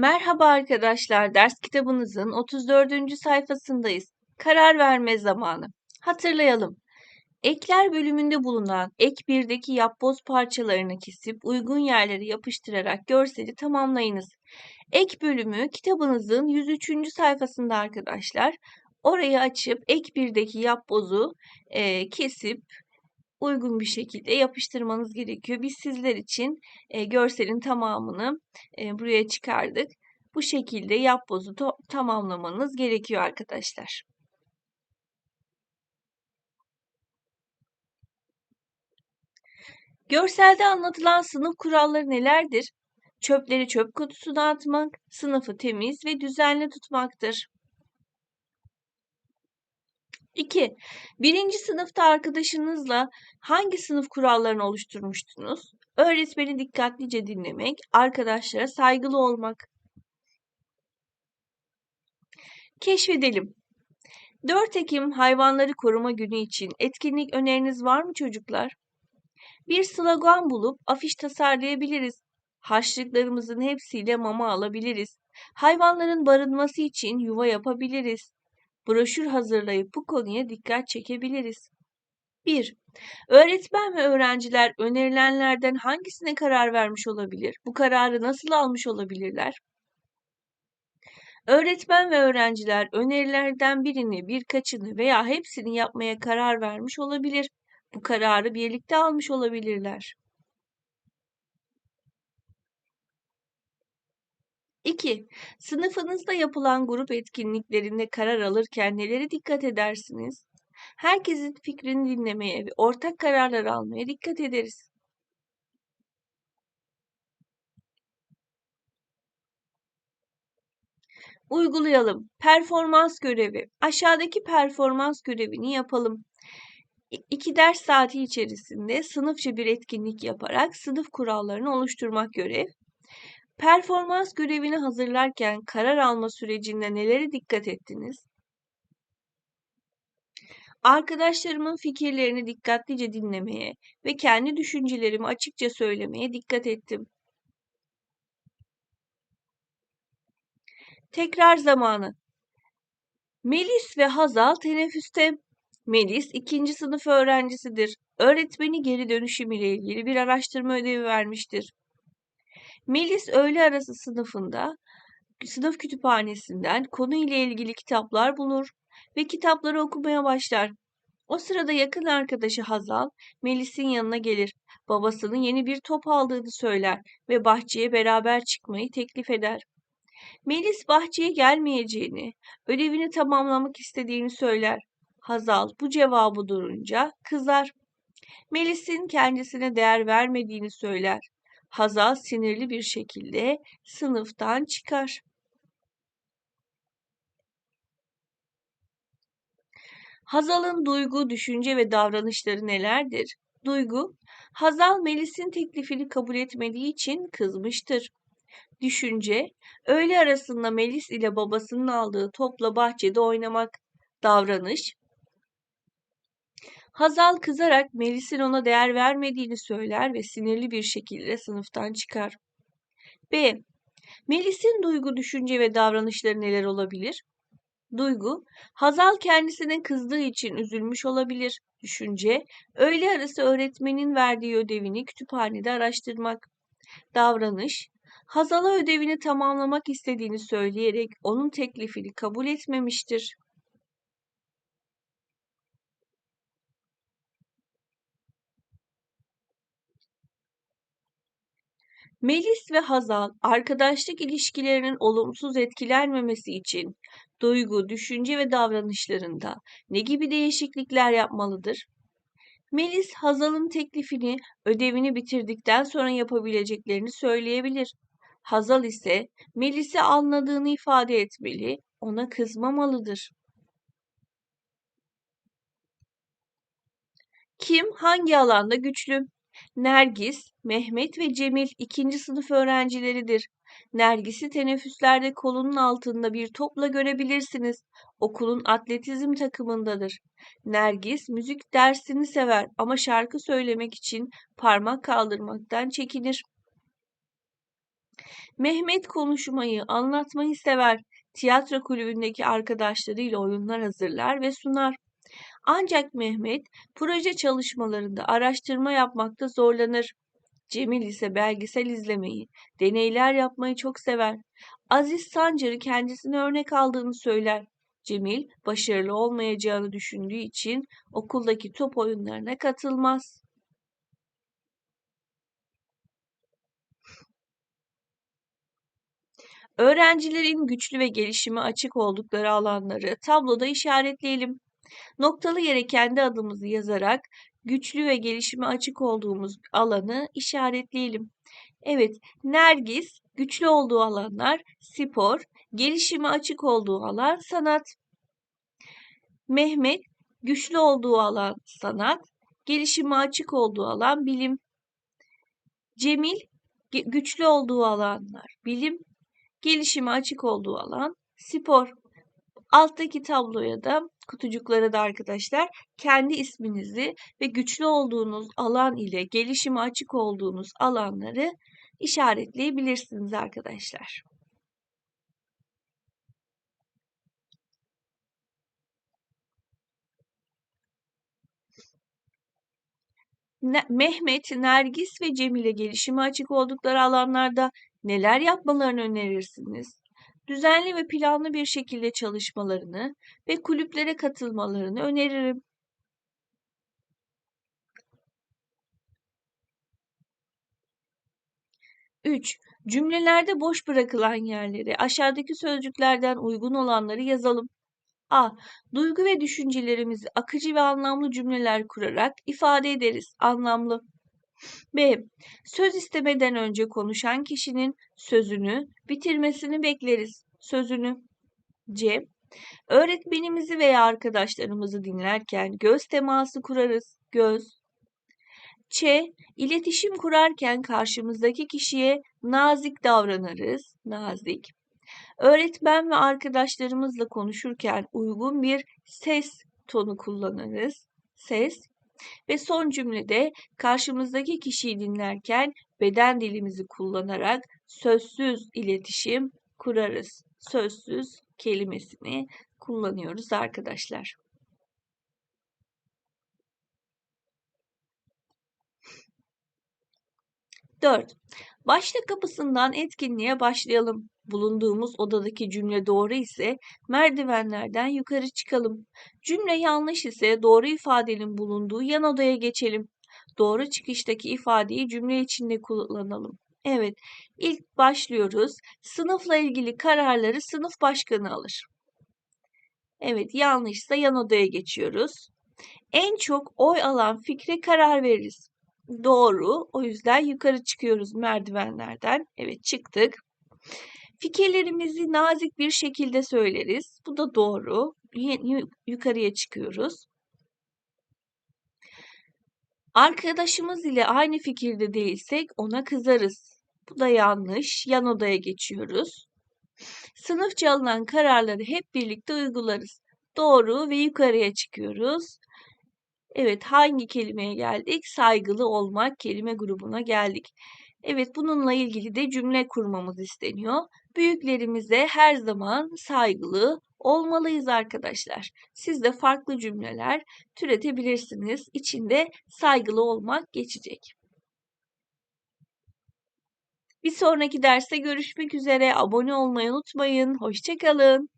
Merhaba arkadaşlar, ders kitabınızın 34. sayfasındayız. Karar verme zamanı. Hatırlayalım. Ekler bölümünde bulunan ek 1'deki yapboz parçalarını kesip uygun yerlere yapıştırarak görseli tamamlayınız. Ek bölümü kitabınızın 103. sayfasında arkadaşlar. Orayı açıp ek 1'deki yapbozu e, kesip uygun bir şekilde yapıştırmanız gerekiyor. Biz sizler için e, görselin tamamını e, buraya çıkardık. Bu şekilde yapbozu tamamlamanız gerekiyor arkadaşlar. Görselde anlatılan sınıf kuralları nelerdir? Çöpleri çöp kutusuna atmak, sınıfı temiz ve düzenli tutmaktır. 2. Birinci sınıfta arkadaşınızla hangi sınıf kurallarını oluşturmuştunuz? Öğretmeni dikkatlice dinlemek, arkadaşlara saygılı olmak. Keşfedelim. 4 Ekim Hayvanları Koruma Günü için etkinlik öneriniz var mı çocuklar? Bir slogan bulup afiş tasarlayabiliriz. Haşlıklarımızın hepsiyle mama alabiliriz. Hayvanların barınması için yuva yapabiliriz broşür hazırlayıp bu konuya dikkat çekebiliriz. 1. Öğretmen ve öğrenciler önerilenlerden hangisine karar vermiş olabilir? Bu kararı nasıl almış olabilirler? Öğretmen ve öğrenciler önerilerden birini, birkaçını veya hepsini yapmaya karar vermiş olabilir. Bu kararı birlikte almış olabilirler. 2. Sınıfınızda yapılan grup etkinliklerinde karar alırken nelere dikkat edersiniz? Herkesin fikrini dinlemeye ve ortak kararlar almaya dikkat ederiz. Uygulayalım. Performans görevi. Aşağıdaki performans görevini yapalım. İki ders saati içerisinde sınıfça bir etkinlik yaparak sınıf kurallarını oluşturmak görev. Performans görevini hazırlarken karar alma sürecinde nelere dikkat ettiniz? Arkadaşlarımın fikirlerini dikkatlice dinlemeye ve kendi düşüncelerimi açıkça söylemeye dikkat ettim. Tekrar zamanı. Melis ve Hazal teneffüste. Melis ikinci sınıf öğrencisidir. Öğretmeni geri dönüşüm ile ilgili bir araştırma ödevi vermiştir. Melis öğle arası sınıfında sınıf kütüphanesinden konu ile ilgili kitaplar bulur ve kitapları okumaya başlar. O sırada yakın arkadaşı Hazal, Melis'in yanına gelir. Babasının yeni bir top aldığını söyler ve bahçeye beraber çıkmayı teklif eder. Melis bahçeye gelmeyeceğini, ödevini tamamlamak istediğini söyler. Hazal bu cevabı durunca kızar. Melis'in kendisine değer vermediğini söyler. Hazal sinirli bir şekilde sınıftan çıkar. Hazal'ın duygu, düşünce ve davranışları nelerdir? Duygu, Hazal Melis'in teklifini kabul etmediği için kızmıştır. Düşünce, öğle arasında Melis ile babasının aldığı topla bahçede oynamak. Davranış, Hazal kızarak Melis'in ona değer vermediğini söyler ve sinirli bir şekilde sınıftan çıkar. B. Melis'in duygu, düşünce ve davranışları neler olabilir? Duygu, Hazal kendisine kızdığı için üzülmüş olabilir. Düşünce, öğle arası öğretmenin verdiği ödevini kütüphanede araştırmak. Davranış, Hazal'a ödevini tamamlamak istediğini söyleyerek onun teklifini kabul etmemiştir. Melis ve Hazal arkadaşlık ilişkilerinin olumsuz etkilenmemesi için duygu, düşünce ve davranışlarında ne gibi değişiklikler yapmalıdır? Melis, Hazal'ın teklifini ödevini bitirdikten sonra yapabileceklerini söyleyebilir. Hazal ise Melis'i anladığını ifade etmeli, ona kızmamalıdır. Kim hangi alanda güçlü? Nergis, Mehmet ve Cemil ikinci sınıf öğrencileridir. Nergis'i teneffüslerde kolunun altında bir topla görebilirsiniz. Okulun atletizm takımındadır. Nergis müzik dersini sever ama şarkı söylemek için parmak kaldırmaktan çekinir. Mehmet konuşmayı, anlatmayı sever. Tiyatro kulübündeki arkadaşlarıyla oyunlar hazırlar ve sunar. Ancak Mehmet proje çalışmalarında araştırma yapmakta zorlanır. Cemil ise belgesel izlemeyi, deneyler yapmayı çok sever. Aziz Sancar'ı kendisine örnek aldığını söyler. Cemil başarılı olmayacağını düşündüğü için okuldaki top oyunlarına katılmaz. Öğrencilerin güçlü ve gelişime açık oldukları alanları tabloda işaretleyelim. Noktalı yere kendi adımızı yazarak güçlü ve gelişime açık olduğumuz alanı işaretleyelim. Evet, Nergis güçlü olduğu alanlar spor, gelişime açık olduğu alan sanat. Mehmet güçlü olduğu alan sanat, gelişime açık olduğu alan bilim. Cemil güçlü olduğu alanlar bilim, gelişime açık olduğu alan spor. Alttaki tabloya da kutucuklara da arkadaşlar kendi isminizi ve güçlü olduğunuz alan ile gelişime açık olduğunuz alanları işaretleyebilirsiniz arkadaşlar. Mehmet, Nergis ve Cemile gelişime açık oldukları alanlarda neler yapmalarını önerirsiniz? Düzenli ve planlı bir şekilde çalışmalarını ve kulüplere katılmalarını öneririm. 3. Cümlelerde boş bırakılan yerleri aşağıdaki sözcüklerden uygun olanları yazalım. A. Duygu ve düşüncelerimizi akıcı ve anlamlı cümleler kurarak ifade ederiz. Anlamlı. B. Söz istemeden önce konuşan kişinin sözünü bitirmesini bekleriz. Sözünü. C. Öğretmenimizi veya arkadaşlarımızı dinlerken göz teması kurarız. Göz. Ç. İletişim kurarken karşımızdaki kişiye nazik davranırız. Nazik. Öğretmen ve arkadaşlarımızla konuşurken uygun bir ses tonu kullanırız. Ses. Ve son cümlede karşımızdaki kişiyi dinlerken beden dilimizi kullanarak sözsüz iletişim kurarız. Sözsüz kelimesini kullanıyoruz arkadaşlar. 4. Başlık kapısından etkinliğe başlayalım. Bulunduğumuz odadaki cümle doğru ise merdivenlerden yukarı çıkalım. Cümle yanlış ise doğru ifadenin bulunduğu yan odaya geçelim. Doğru çıkıştaki ifadeyi cümle içinde kullanalım. Evet, ilk başlıyoruz. Sınıfla ilgili kararları sınıf başkanı alır. Evet, yanlışsa yan odaya geçiyoruz. En çok oy alan fikre karar veririz. Doğru. O yüzden yukarı çıkıyoruz merdivenlerden. Evet çıktık. Fikirlerimizi nazik bir şekilde söyleriz. Bu da doğru. Yukarıya çıkıyoruz. Arkadaşımız ile aynı fikirde değilsek ona kızarız. Bu da yanlış. Yan odaya geçiyoruz. Sınıfça alınan kararları hep birlikte uygularız. Doğru ve yukarıya çıkıyoruz. Evet, hangi kelimeye geldik? Saygılı olmak kelime grubuna geldik. Evet, bununla ilgili de cümle kurmamız isteniyor. Büyüklerimize her zaman saygılı olmalıyız arkadaşlar. Siz de farklı cümleler türetebilirsiniz. İçinde saygılı olmak geçecek. Bir sonraki derste görüşmek üzere. Abone olmayı unutmayın. Hoşçakalın.